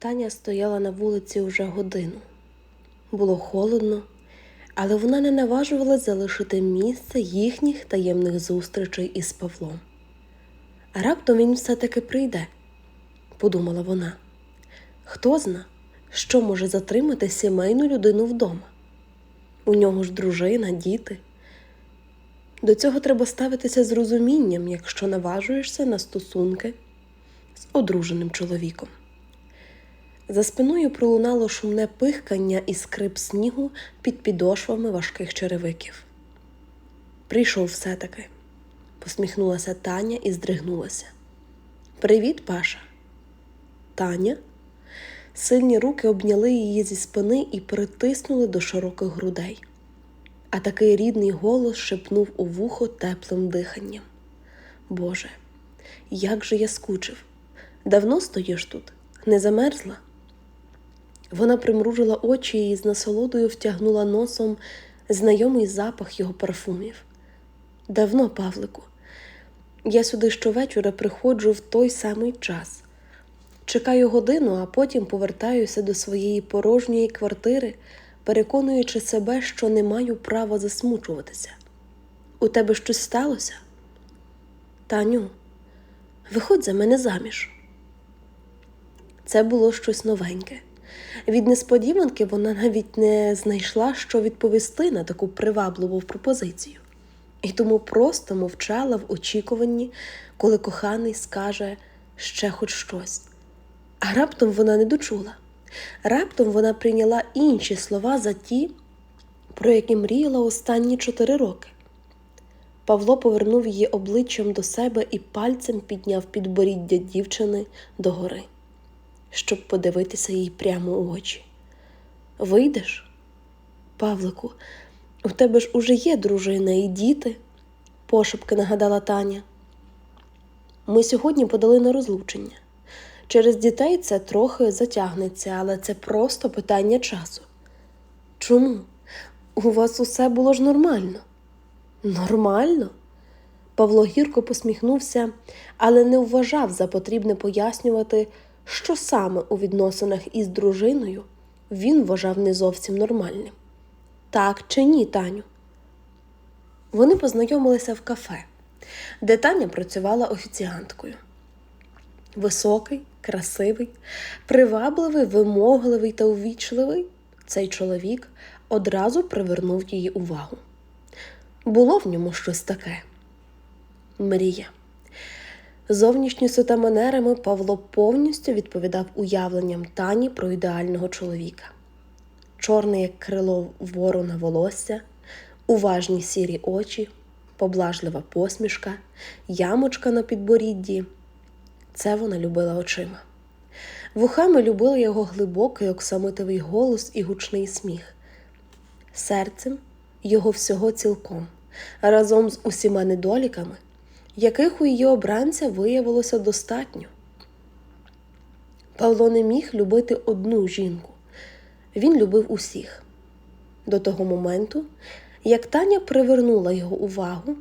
Таня стояла на вулиці вже годину. Було холодно, але вона не наважувалась залишити місце їхніх таємних зустрічей із Павлом. А раптом він все-таки прийде, подумала вона. Хто зна, що може затримати сімейну людину вдома? У нього ж дружина, діти. До цього треба ставитися з розумінням, якщо наважуєшся на стосунки з одруженим чоловіком. За спиною пролунало шумне пихкання і скрип снігу під підошвами важких черевиків. Прийшов все-таки, посміхнулася Таня і здригнулася. Привіт, Паша. Таня. Сильні руки обняли її зі спини і притиснули до широких грудей. А такий рідний голос шепнув у вухо теплим диханням. Боже, як же я скучив! Давно стоїш тут, не замерзла? Вона примружила очі і з насолодою втягнула носом знайомий запах його парфумів. Давно, Павлику, я сюди щовечора приходжу в той самий час. Чекаю годину, а потім повертаюся до своєї порожньої квартири, переконуючи себе, що не маю права засмучуватися. У тебе щось сталося? Таню, виходь за мене заміж. Це було щось новеньке. Від несподіванки вона навіть не знайшла, що відповісти на таку привабливу пропозицію, і тому просто мовчала в очікуванні, коли коханий скаже ще хоч щось. А раптом вона не дочула. Раптом вона прийняла інші слова за ті, про які мріяла останні чотири роки. Павло повернув її обличчям до себе і пальцем підняв підборіддя дівчини догори, щоб подивитися їй прямо у очі. Вийдеш? Павлику, у тебе ж уже є дружина і діти, пошепки нагадала Таня. Ми сьогодні подали на розлучення. Через дітей це трохи затягнеться, але це просто питання часу. Чому? У вас усе було ж нормально? Нормально? Павло гірко посміхнувся, але не вважав за потрібне пояснювати, що саме у відносинах із дружиною він вважав не зовсім нормальним. Так чи ні, Таню? Вони познайомилися в кафе, де Таня працювала офіціанткою. Високий, красивий, привабливий, вимогливий та увічливий, цей чоловік одразу привернув її увагу. Було в ньому щось таке. Мрія. Зовнішністю та манерами Павло повністю відповідав уявленням Тані про ідеального чоловіка. Чорне, як крило ворона волосся, уважні сірі очі, поблажлива посмішка, ямочка на підборідді. Це вона любила очима. Вухами любила його глибокий оксамитовий голос і гучний сміх, серцем його всього цілком, разом з усіма недоліками, яких у її обранця виявилося достатньо. Павло не міг любити одну жінку, він любив усіх. До того моменту, як Таня привернула його увагу,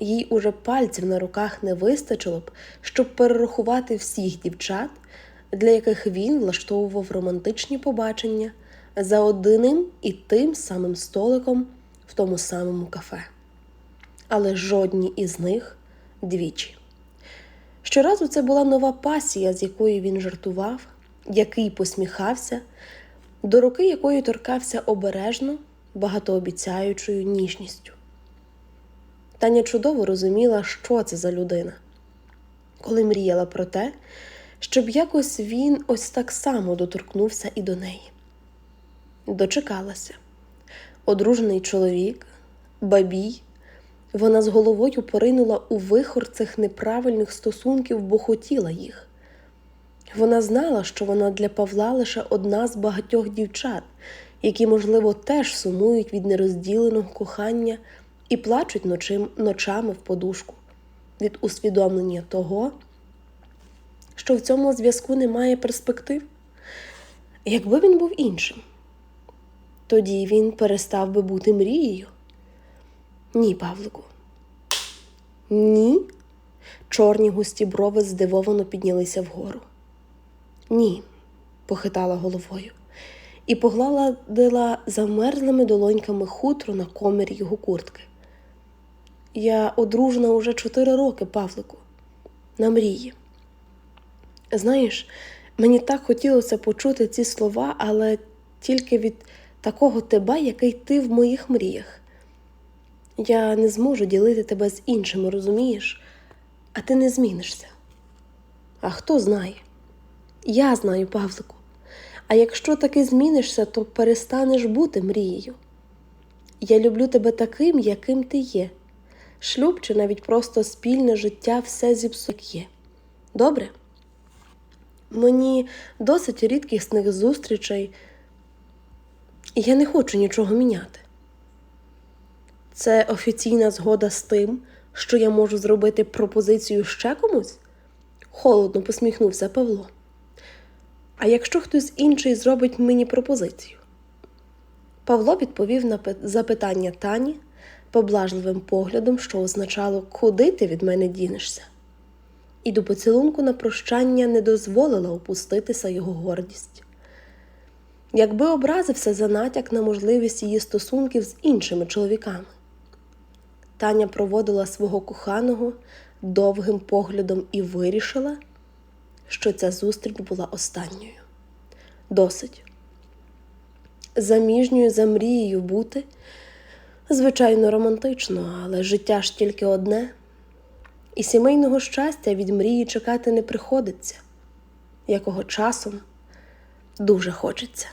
їй уже пальців на руках не вистачило б, щоб перерахувати всіх дівчат, для яких він влаштовував романтичні побачення за одним і тим самим столиком в тому самому кафе. Але жодні із них двічі. Щоразу це була нова пасія, з якою він жартував, який посміхався, до руки якої торкався обережно, багатообіцяючою ніжністю. Таня чудово розуміла, що це за людина, коли мріяла про те, щоб якось він ось так само доторкнувся і до неї. Дочекалася. Одружений чоловік, бабій, вона з головою поринула у вихор цих неправильних стосунків, бо хотіла їх. Вона знала, що вона для Павла лише одна з багатьох дівчат, які, можливо, теж сумують від нерозділеного кохання і плачуть ночим, ночами в подушку від усвідомлення того, що в цьому зв'язку немає перспектив. Якби він був іншим, тоді він перестав би бути мрією. Ні, Павлику. Ні. Чорні густі брови здивовано піднялися вгору. Ні, похитала головою і погладила замерзлими долоньками хутро на комірі його куртки. Я одружена уже чотири роки, Павлику, на мрії. Знаєш, мені так хотілося почути ці слова, але тільки від такого тебе, який ти в моїх мріях. Я не зможу ділити тебе з іншими, розумієш? А ти не змінишся. А хто знає? Я знаю, Павлику. А якщо таки змінишся, то перестанеш бути мрією. Я люблю тебе таким, яким ти є. Шлюб чи навіть просто спільне життя все зіпсує є. Добре? Мені досить рідкісних зустрічей, і я не хочу нічого міняти. Це офіційна згода з тим, що я можу зробити пропозицію ще комусь? Холодно посміхнувся Павло. А якщо хтось інший зробить мені пропозицію? Павло відповів на запитання Тані поблажливим поглядом, що означало, куди ти від мене дінешся. І до поцілунку на прощання не дозволила опуститися його гордість. Якби образився за натяк на можливість її стосунків з іншими чоловіками. Таня проводила свого коханого довгим поглядом і вирішила, що ця зустріч була останньою. Досить. Заміжньою за мрією бути, звичайно, романтично, але життя ж тільки одне, і сімейного щастя від мрії чекати не приходиться, якого часом дуже хочеться.